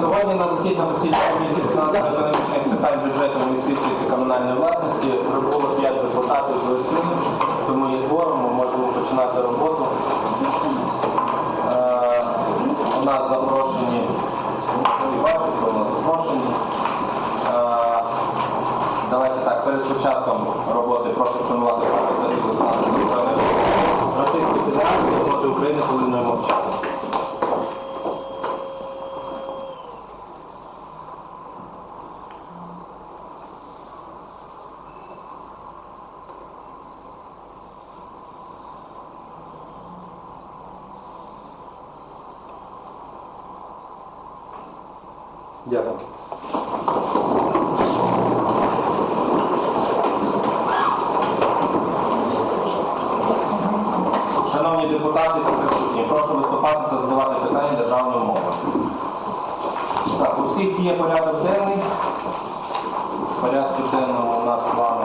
сьогодні на засіданні постійної комісії з фінансових економічних питань бюджету, інвестицій та комунальної власності прибуло 5 депутатів з 8, тому є збором, ми можемо починати роботу. Е, у нас запрошені, бачать, у нас запрошені. Е, давайте так, перед початком роботи прошу вшанувати загиблих наших Російської Федерації проти України хвилиною мовчання. Дякую. Шановні депутати та присутні, прошу виступати та задавати питання державною мовою. Так, у всіх є порядок денний. В порядку денному у нас з вами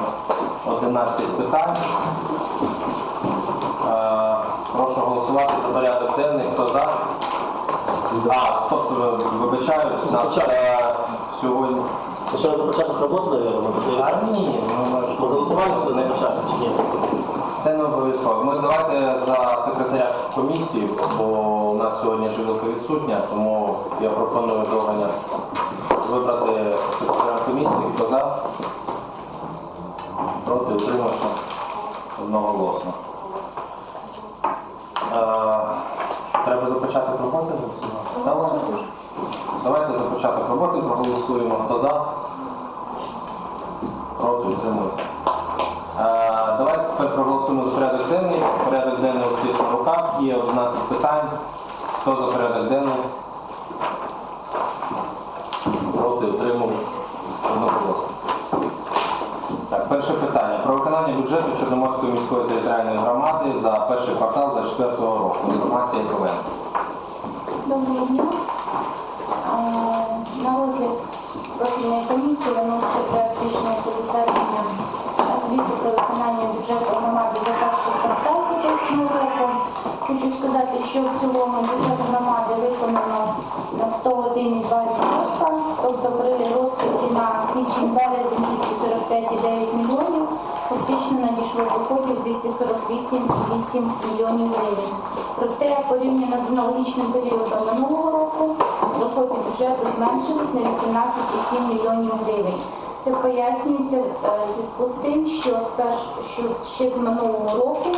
11 питань. Е, прошу голосувати за порядок денний. Хто за? А, стоп, стоп, вибачаюсь, у нас е, сьогодні. Ще за початок роботи, наверное, А ні, ну, ми ж це не початок, чи ні? Це не обов'язково. Ми давайте за секретаря комісії, бо у нас сьогодні жилка відсутня, тому я пропоную Довганя вибрати секретаря комісії. Хто за? Проти утримався одноголосно. Е, Треба за початок роботи голосувати? Давай. Давайте за початок роботи проголосуємо. Хто за? Проти утримується. Е, Давайте проголосуємо за порядок денний. Порядок денний у всіх на руках. Є 11 питань. Хто за порядок денний? Проти утримались. Одноголосно. Так, перше питання. Про виконання бюджету Чорноморської міської територіальної громади за перший квартал 2024 року. Інформація Ковен. Доброго дня. Е, На розгляд профільної комісії виноситься проект рішення про затвердження звіту про виконання бюджету громади за перший квартал поточного року. Хочу сказати, що в цілому бюджет громади виконано на 101,2%, тобто при розписі на січень-березень 245,9 мільйонів, фактично надійшло доходів 248,8 мільйонів гривень. Проте порівняно з аналогічним періодом минулого року доходи бюджету зменшились на 18,7 мільйонів гривень. Це пояснюється е, в зв'язку з тим, що, ще з минулого року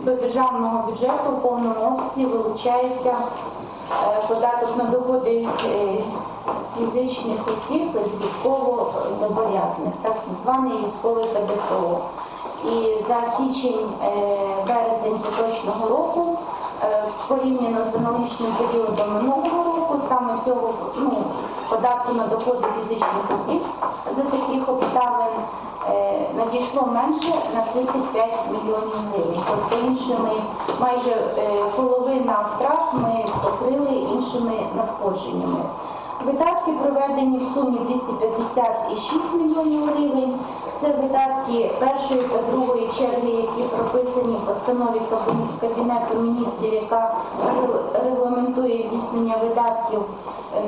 до державного бюджету в повному обсязі вилучається е, податок на доходи е, з фізичних осіб з військово-зобов'язаних, так званий військовий ПДФО. І за січень-березень поточного року е, порівняно з аналогічним періодом минулого року, саме цього ну, податку на доходи фізичних осіб за таких обставин е, надійшло менше на 35 мільйонів гривень. Тобто іншими майже е, половина втрат ми покрили іншими надходженнями. Видатки проведені в сумі 56 мільйонів гривень. Це видатки першої та другої черги, які прописані в постанові Кабінету міністрів, яка регламентує здійснення видатків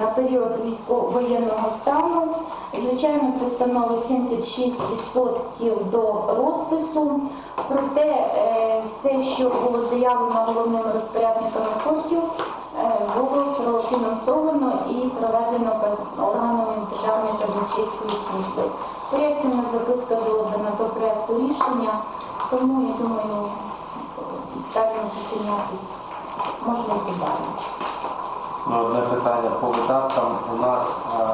на період військово-воєнного стану. Звичайно, це становить 76% до розпису. Проте е, все, що було заявлено головними розпорядниками коштів, е, було профінансовано і проведено органами Державної та казначейської служби. Пояснювана записка додана до проєкту рішення, тому я думаю, далі зупинятись можна і далі. Ну, Одне питання по видаткам. У нас е,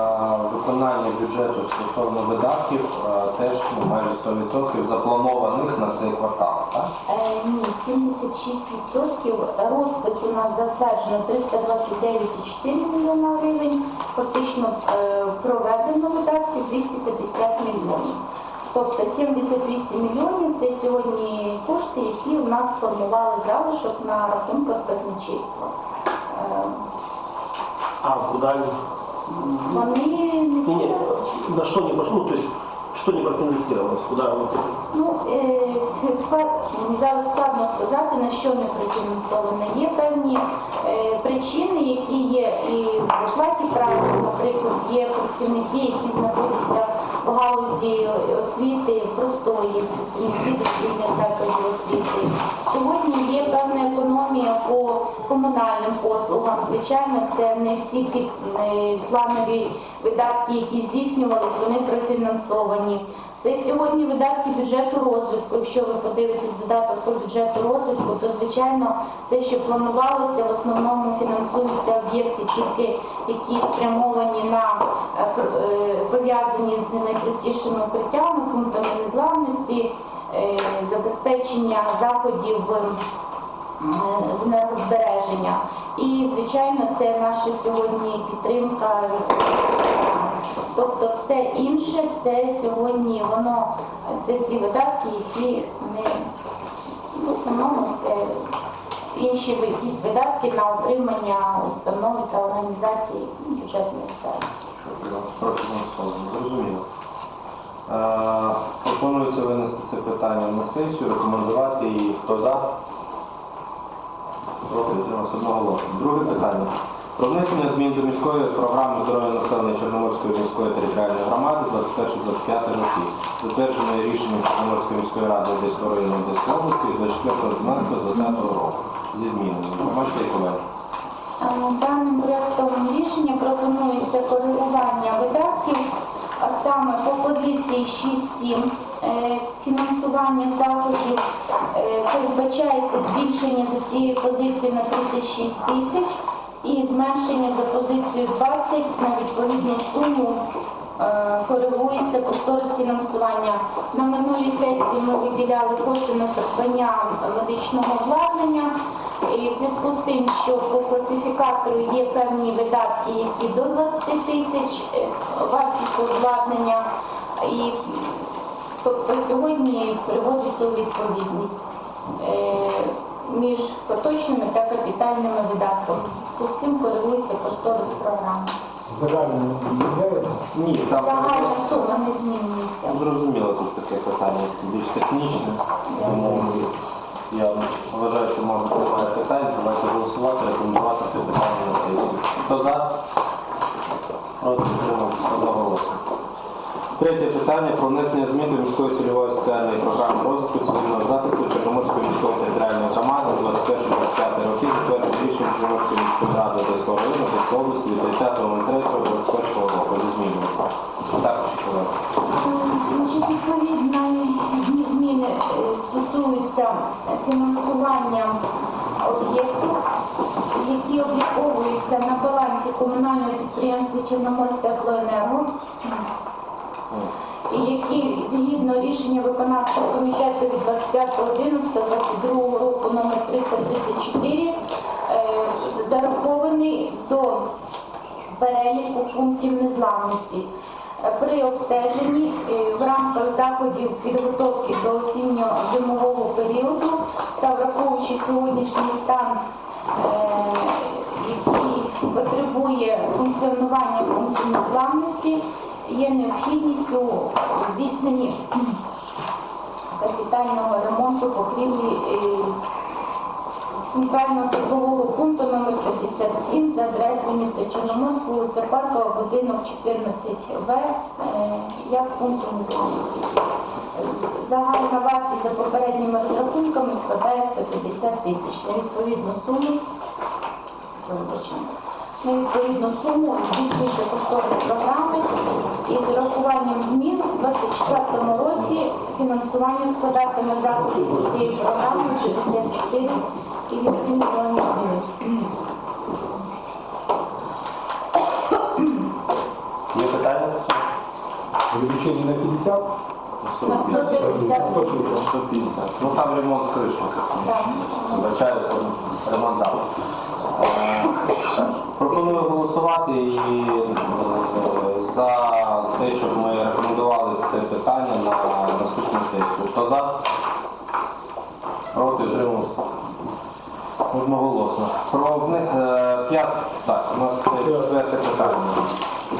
виконання бюджету стосовно видатків е, теж ну, майже 100% запланованих на цей квартал. Так? Е, Ні, 76%. Розпис у нас затверджено 329,4 мільйона гривень. Фактично проведено видатки 250 мільйонів. Тобто 78 мільйонів це сьогодні кошти, які у нас сформували залишок на рахунках казначейства. Е, А куда они? Не, на что не пошло, ну, то есть, что не профинансировалось, куда вот это? Ну, е, с- зараз складно сказати, на що не профінансовано. Є певні е, причини, які є і в оплаті праці, наприклад, є працівники, які знаходяться галузі освіти простої, дошкільних закладів освіти. Сьогодні є певна економія по комунальним послугам. Звичайно, це не всі планові видатки, які здійснювалися, вони профінансовані. Це сьогодні видатки бюджету розвитку. Якщо ви подивитесь додаток по бюджету розвитку, то звичайно все, що планувалося, в основному фінансуються об'єкти, тільки які спрямовані на е, е, пов'язані з найпростішими укриттями, пунктами незламності, е, забезпечення заходів. з енергозбереження. І, звичайно, це наша сьогодні підтримка військових. Тобто все інше це сьогодні воно це всі видатки, які не в основному це інші якісь видатки на утримання установи та організації бюджетних сфер. Зрозуміло. Е, Пропонується винести це питання на сесію, рекомендувати її. Хто за? Проти утримався одноголосно. Друге питання. Про внесення змін до міської програми здоров'я населення Чорноморської міської територіальної громади 21-25 років, затвердженої рішенням Чорноморської міської ради Одеського району Одеської області 24.12.2020 року зі змінами. Інформація колеги. Е, Даним проектом рішення пропонується коригування видатків, а саме по позиції 6.7 е, фінансування заходів е, передбачається збільшення за цією позицією на 36 тисяч і зменшення за позицією 20 на відповідну суму е, коригується кошторис фінансування. На минулій сесії ми виділяли кошти на придбання медичного обладнання. І в зв'язку з тим, що по класифікатору є певні видатки, які до 20 тисяч е, вартістю обладнання, і тобто сьогодні приводиться у відповідність е, між поточними та капітальними видатками. З цим коригується кошторис програми. Загально не. Ні, там Загальна сума не змінюється. Зрозуміло тут таке питання, більш технічне. Тому я вважаю, що мабуть немає питань. Давайте голосувати, рекомендувати це питання на сесію. Хто за? Проти підтримався одноголосно. Третє питання про внесення змін до міської цільової соціальної програми розвитку цивільного захисту Чорноморської міської територіальної громади на 21-25 роки, затверджене рішенням Чорноморської міської ради Одеського району Одеської області від 30.03.21 року зі змінами. Також. Значить, відповідно, зміни е, стосуються фінансування об'єктів, які обліковуються на балансі комунального підприємства Чорноморське теплоенерго, які згідно рішення виконавчого комітету від 25.11.22 року номер 334 е, зарахований до переліку пунктів незламності. При обстеженні е, в рамках заходів підготовки до осінньо-зимового періоду та враховуючи сьогоднішній стан, е, який потребує функціонування пунктів незламності, є необхідність у здійсненні капітального ремонту покрівлі е, центрального торгового пункту номер 57 за адресою міста Чорноморськ, вулиця Паркова, будинок 14В, е, як пункту незламності. Загальна вартість за попередніми розрахунками складає 150 тисяч. На відповідну суму, що вибачте, на відповідну суму збільшується кошторис програми і з урахуванням змін у 2024 році фінансування складатиме заходів цієї програми 64,8 мільйонів гривень. Є питання? Увеличение на 50? На 150 тисяч. 150. Ну там ремонт кришки. Так. Звичайно, ремонт дав. Пропоную голосувати і е, за те, щоб ми рекомендували це питання на наступну сесію. Хто за? Проти тримався. Одноголосно. Про вни- е, п'ят... Так, у нас це четверте питання.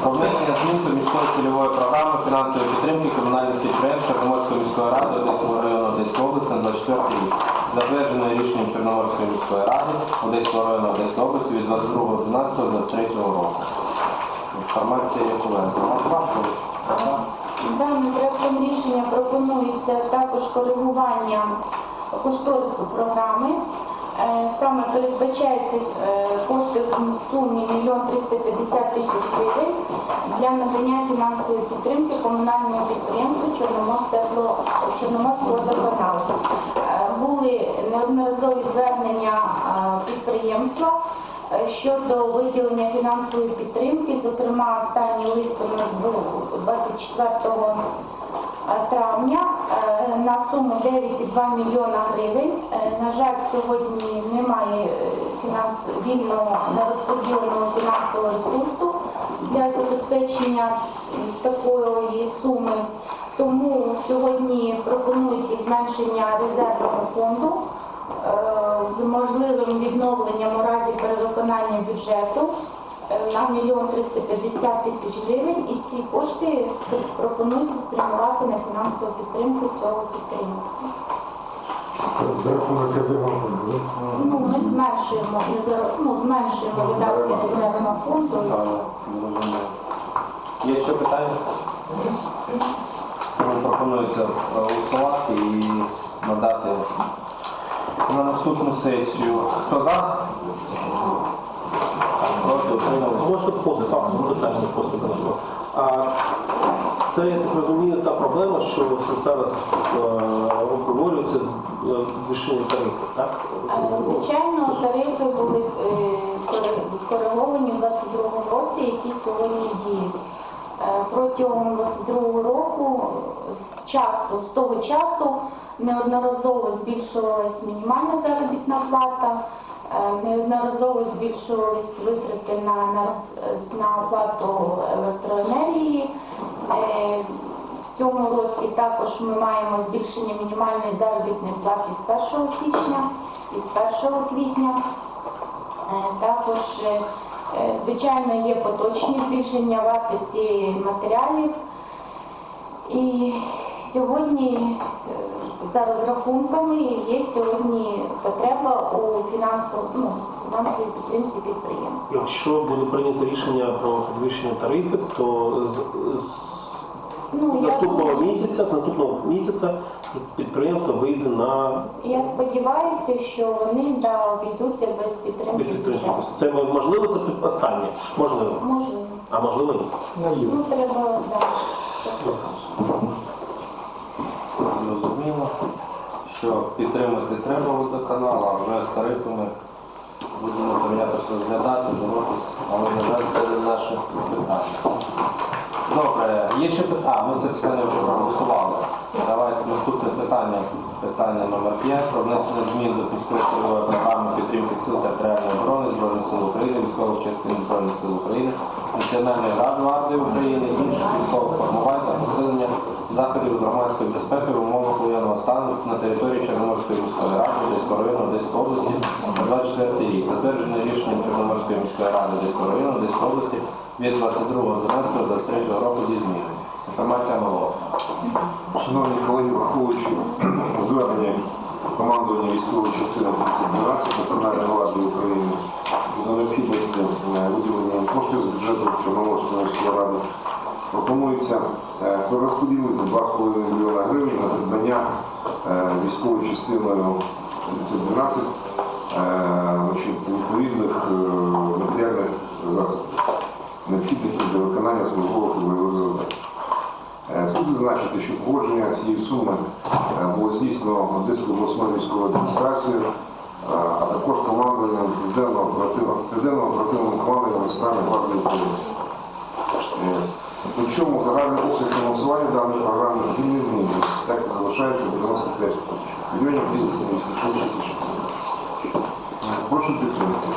Про внесення міської цільової програми фінансової підтримки комунальних підприємств Чорноморської міської ради Одеського району Одеської області на 24 рік. Затверджене рішенням Чорноморської міської ради Одеського району Одеської області від 22.12.23 року. Інформація Яковенко. Вам важко? Даним проектом рішення пропонується також коригування кошторису програми. Е, Саме передбачається е, кошти в сумі 1 мільйон 350 тисяч гривень для надання фінансової підтримки комунальному підприємству Чорноморстепло- Чорноморськводоканал. Е, Були неодноразові звернення підприємства щодо виділення фінансової підтримки. Зокрема, останній лист у нас був 24 травня е, на суму 9,2 мільйона гривень. Е, На жаль, сьогодні немає е, вільного нерозподіленого фінансового ресурсу для забезпечення такої суми. Тому сьогодні пропонується зменшення резервного фонду з можливим відновленням у разі перевиконання бюджету на мільйон 350 тисяч гривень, і ці кошти пропонується спрямувати на фінансову підтримку цього підприємства. За рахунок резервного фонду. Ну, ми зменшуємо, резерв- ну, зменшуємо видатки резервного фонду. Так. Є ще питання? Пропонується голосувати і надати на наступну сесію. Хто за? Можна постфактум питання просто кажу. А це, я так розумію, та проблема, що зараз е, обговорюється з е, підвищенням тарифів, так? Е, Звичайно, тарифи були е, кори- кориговані в 2022 році, які сьогодні діють. Е, Протягом 2022 року з часу, з того часу неодноразово збільшувалась мінімальна заробітна плата, е, неодноразово збільшувались витрати на, на, на оплату електроенергії. Е, в цьому році також ми маємо збільшення мінімальної заробітної плати з 1 січня і з 1 квітня. Е, Також, е, е, звичайно, є поточні збільшення вартості матеріалів. І сьогодні е, за розрахунками є сьогодні потреба у фінансово- ну, фінансовій підтримці підприємств. Якщо буде прийнято рішення про підвищення тарифів, то з, з Ну, наступного думаю- місяця, з наступного місяця підприємство вийде на Я сподіваюся, що вони да, обійдуться без підтримки бюджету. Це можливо, це останнє. Можливо. Можливо. А можливо ні. Ну, треба, да, це покаже. Зрозуміло, що підтримати треба водоканал, а вже з тарифами будемо поміняти розглядати, боротися, але, на жаль, це не наше питання. Добре, є ще питання, ми це питання вже проголосували. Давайте наступне питання, питання номер 5 про внесення змін до цільової програми підтримки сил територіальної оборони Збройних сил України, військових частин Збройних сил України, Національної гвардії України, інших військових формувань та посилення заходів громадської безпеки в умовах воєнного стану на території Чорноморської міської ради Одеського району Одеської області на 24 рік. Затверджене рішенням Чорноморської міської ради Одеського району Одеської області від 22.12.23 року зі змінами. Інформація нового. Шановні колеги, враховуючи звернення командування військової частини 3012 Національної гвардії України до необхідності е, виділення коштів з бюджету Чорноморської міської ради, пропонується е, перерозподілити 2,5 мільйона гривень на придбання військовою частиною 3012 е, відповідних е, матеріальних засобів, необхідних для виконання службових бойових завдань. Е, Слід відзначити, що погодження цієї суми е, було здійснено Одеською обласною військовою адміністрацією, е, а також командуванням Південного оперативного командування Національної гвардії України. Е, Причому загальний обсяг фінансування даної програми він не змінюється, так і залишається 95 мільйонів 276 тисяч. Прошу підтримати.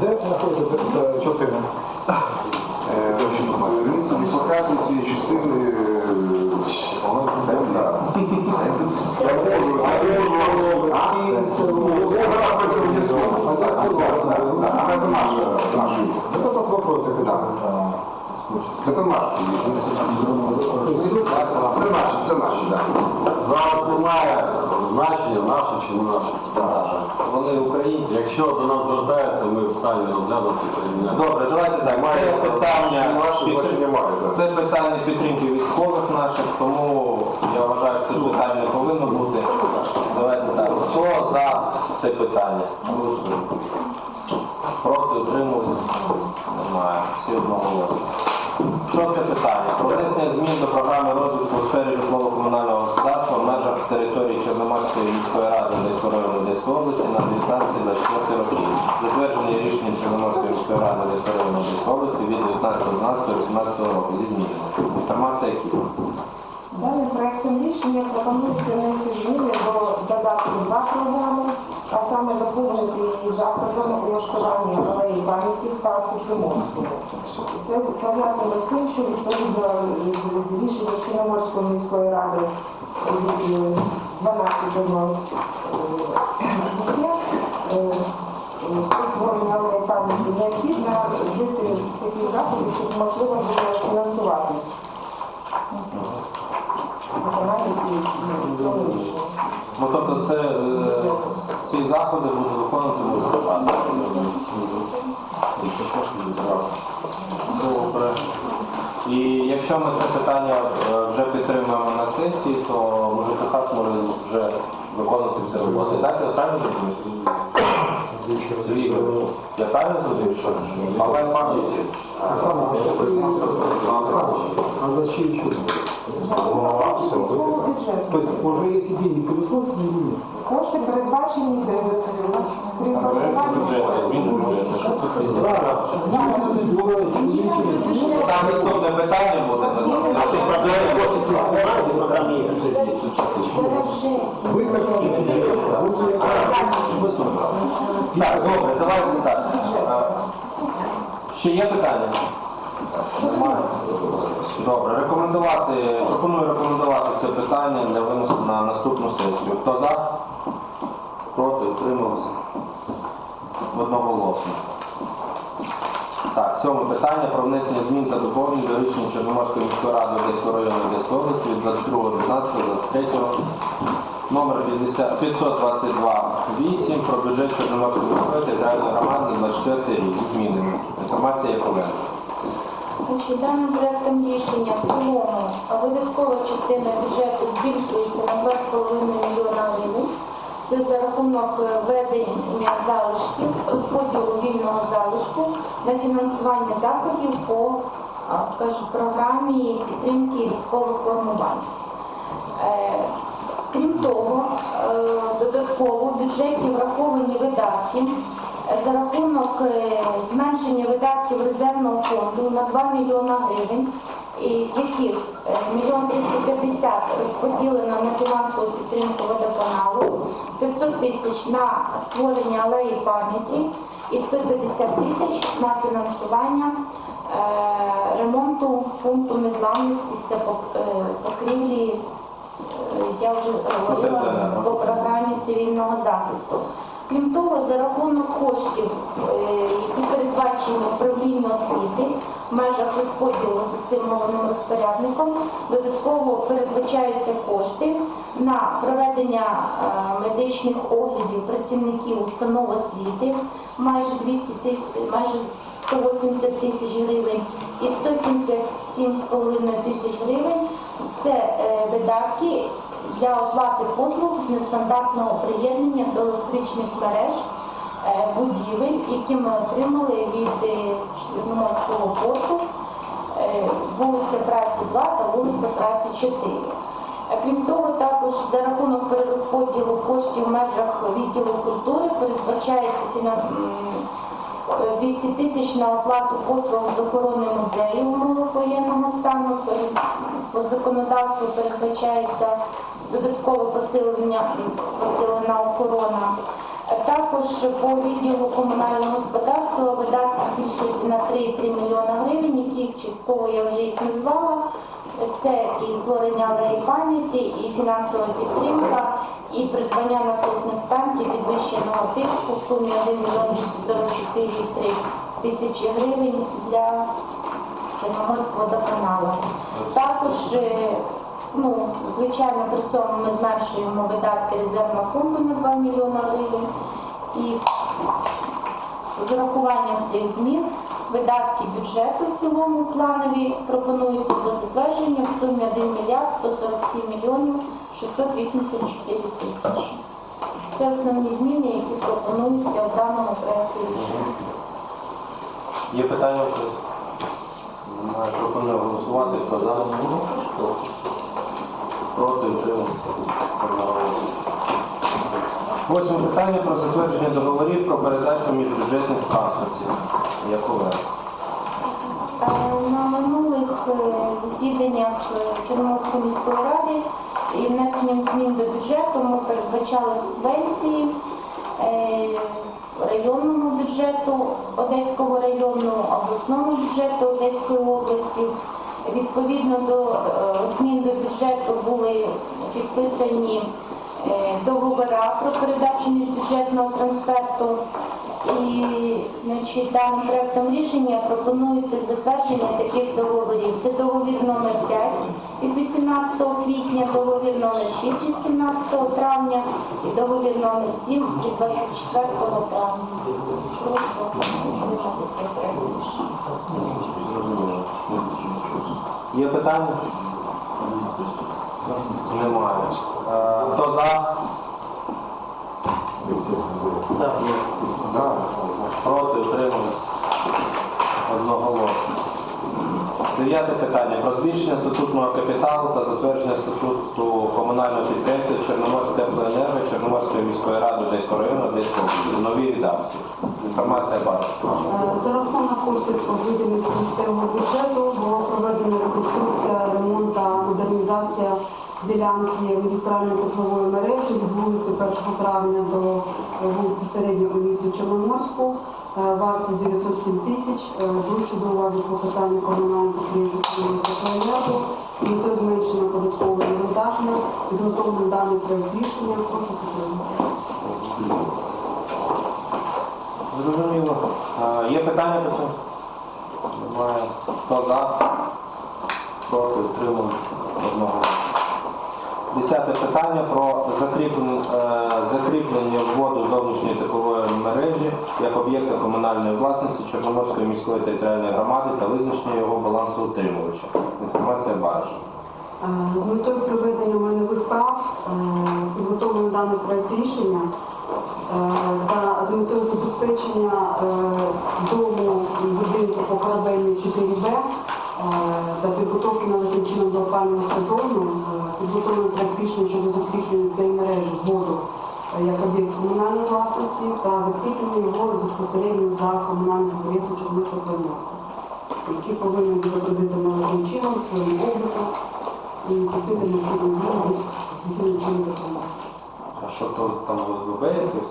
Де знаходиться частина? Дислокації цієї частини е? Вона це. Це наші. Це наші, це наші, так. Зараз немає значення наші чи не наші. Вони українці. Якщо до нас звертаються, ми в стані розглянути. Добре, давайте так. Це питання, Наші значення має, так. це питання підтримки військових наших, тому я вважаю, що це питання не повинно бути. Давайте так. Хто за це питання? Голосуємо. Проти утримувалися? Немає. Всі одноголосно. Шосте питання. Про внесення змін до програми розвитку у сфері житлово-комунального господарства території Чорноморської міської ради району Одеської області на 19-24 роки. Затвердження рішенням Чорноморської міської ради району Одеської області від 19.12.18 року зі змінами. Інформація які? Даним проектом рішення пропонується внести зміни до додатку 2 програми, а саме доповнити її заходом влаштування алеї пам'яті в парку Приморського. Це пов'язано з тим, що відповідно рішення Чорноморської міської ради 12 е, про створення пам'яті необхідно вжити таких заходів, щоб можливо було фінансувати виконання цієї рішення. Ну тобто це е, ці заходи буде виконувати муніципальна. Добре. І якщо ми це питання е, вже підтримуємо на сесії, то може Техас може вже виконувати ці роботи. Так, я правильно зрозумів? Це Ігор. Я правильно зрозумів, що але пам'яті. А за чий счет? Міського бюджету. То есть уже эти деньги предусмотрены или нет? Кошти передбачені при формуванні. Там наступне питання буде задати. Наші проблеми кошти ці. Так, добре, давайте так. Е, Ще є питання? Добре, рекомендувати, пропоную рекомендувати це питання для виносу на наступну сесію. Хто за? Проти? Утрималися? Одноголосно. Так, сьоме питання про внесення змін та доповнень до рішення Чорноморської міської ради Одеського району Одеської області від 22.12.23 номер 50 522.8 про бюджет Чорноморської міської територіальної громади на 24 рік змінами. Інформація є повинна. Значить, Даним проектом рішення в цілому видаткова частина бюджету збільшується на 2,5 мільйона гривень. Це за рахунок е, введення залишків, розподілу вільного залишку на фінансування заходів по скажімо, програмі підтримки військових формувань. Е, Крім того, е, додатково в бюджеті враховані видатки за рахунок е, зменшення видатків резервного фонду на 2 мільйона гривень, із яких е, мільйон 250 розподілено на фінансову підтримку водоканалу, 500 тисяч на створення алеї пам'яті і 150 тисяч на фінансування е, ремонту пункту незламності, це покрівлі я вже говорила по програмі цивільного захисту. Крім того, за рахунок коштів, е, які передбачені управління освіти в межах розподілу з цим головним розпорядником, додатково передбачаються кошти на проведення е, медичних оглядів працівників установ освіти майже 200 тисяч, майже 180 тисяч гривень і 177,5 тисяч гривень. Це е, видатки для оплати послуг з нестандартного приєднання до електричних мереж е, будівель, які ми отримали від е, Чорноморського порту, е, вулиця Праці 2 та вулиця Праці 4. Е, Крім того, також за рахунок перерозподілу коштів в межах відділу культури передбачається фінан- м, е, 200 тисяч на оплату послуг з охорони музею воєнного стану. По законодавству передбачається додаткове посилення, посилена охорона. Е, Також по відділу комунального господарства видатки збільшуються на 3,3 мільйона гривень, які частково я вже їх назвала. Це і створення алеї пам'яті, і фінансова підтримка, і придбання насосних станцій підвищеного тиску в сумі 1 мільйон 244,3 тисячі гривень для Чорноморського водоканалу. Також, е, ну, звичайно, при цьому ми зменшуємо видатки резервного фонду на 2 мільйона гривень. І з урахуванням цих змін видатки бюджету в цілому планові пропонуються до затвердження в сумі 1 мільярд 147 мільйонів 684 тисячі. Це основні зміни, які пропонуються в даному проєкті рішення. Є питання? Пропоную голосувати. Хто за? Проти утримався. Одноголосно. Восьме питання про затвердження договорів про передачу міжбюджетних транспортів. Якове. На минулих е, засіданнях е, Чорноморської міської ради і внесенням змін до бюджету ми передбачали субвенції е, районному бюджету Одеського району, обласному бюджету Одеської області. Відповідно до е, змін до бюджету були підписані е, договори про передачу міжбюджетного трансферту. І значить, даним проектом рішення пропонується затвердження таких договорів. Це договір номер 5 від 18 квітня, договір номер 6 від 17 травня і договір номер 7 від 24 травня. Прошу цей проект рішення. Є питання? Немає. Е, Хто за? Так. Проти утримались. Одноголосно. Дев'яте питання про збільшення статутного капіталу та затвердження статуту комунального підприємства Чорноморське теплоенерго Чорноморської міської ради Одеського району Одеської області. Нові редакції. Інформація бачу. Е, За рахунок коштів виділених з місцевого бюджету була проведена реконструкція, ремонт та модернізація ділянки магістральної теплової мережі від вулиці 1 травня до вулиці Середнього місту Чорноморську. Е, Вартість 907 тисяч. Е, Беручи до уваги клопотання комунального підприємства з метою зменшення податкового навантаження, підготовлений даний проект рішення. Прошу підтримати. Зрозуміло. Е, Є питання по цьому? Немає. Хто за? Проти утримали одного. Десяте питання про е, закріплення вводу зовнішньої теплової мережі як об'єкта комунальної власності Чорноморської міської територіальної громади та визначення його балансоутримувача. Інформація бачу. Е, З метою приведення майнових прав е, підготовлено даний проект рішення та з метою забезпечення е, дому будинку по корабельній 4Б е, та підготовки належним чином до опалювального сезону е, підготовлено рішення щодо закріплення цієї мережі воду е, як об'єкт комунальної власності та закріплення його безпосередньо за комунальним підприємством Чорноморського планету, які повинні відобразити належним чином в своєму обліку і здійснити необхідну до згідно чинного законодавства. А що то там ОСББ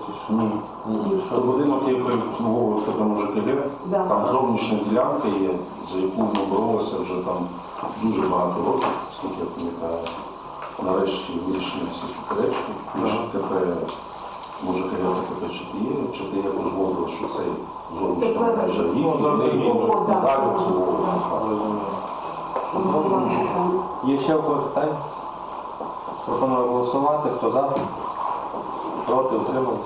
чи що? Ні, ні. Що будинок є обслуговує ЖКГ, Да. там зовнішня ділянка є, за яку ми боролися вже там дуже багато років, скільки я пам'ятаю. Нарешті вирішені всі суперечки, КП може КП чи є, чи ти як узгодив, що цей зовнішній Тепловий. межа Ну, і зрозуміло. Далі обслуговувати. Є ще в когось питання? Пропоную голосувати. Хто за? Проти утримав?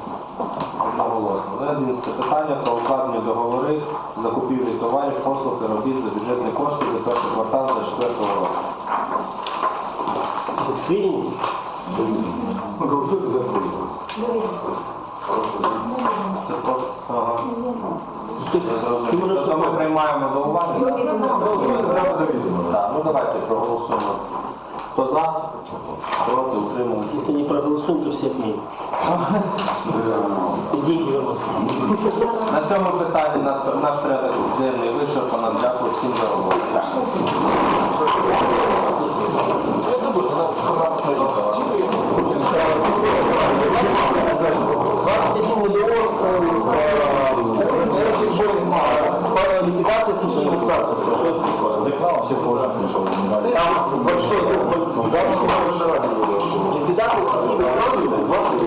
Одноголосно. 11 питання про укладені договори закупівлі товарів, послуг та робіт за бюджетні кошти за перший квартал 2024 року. Свідні? Голосуйте за. Це просто. Ага. Тобто ми приймаємо до уваги? Голосуйте зараз. Так, ну давайте проголосуємо. Хто за? Проти утримують. Если не проголосуем, то все отменим. На цьому питанні наш, наш порядок денний вичерпано. Дякую всім за роботу. все положительно, что Там большой ну, да, Ликвидация статутных праздника 20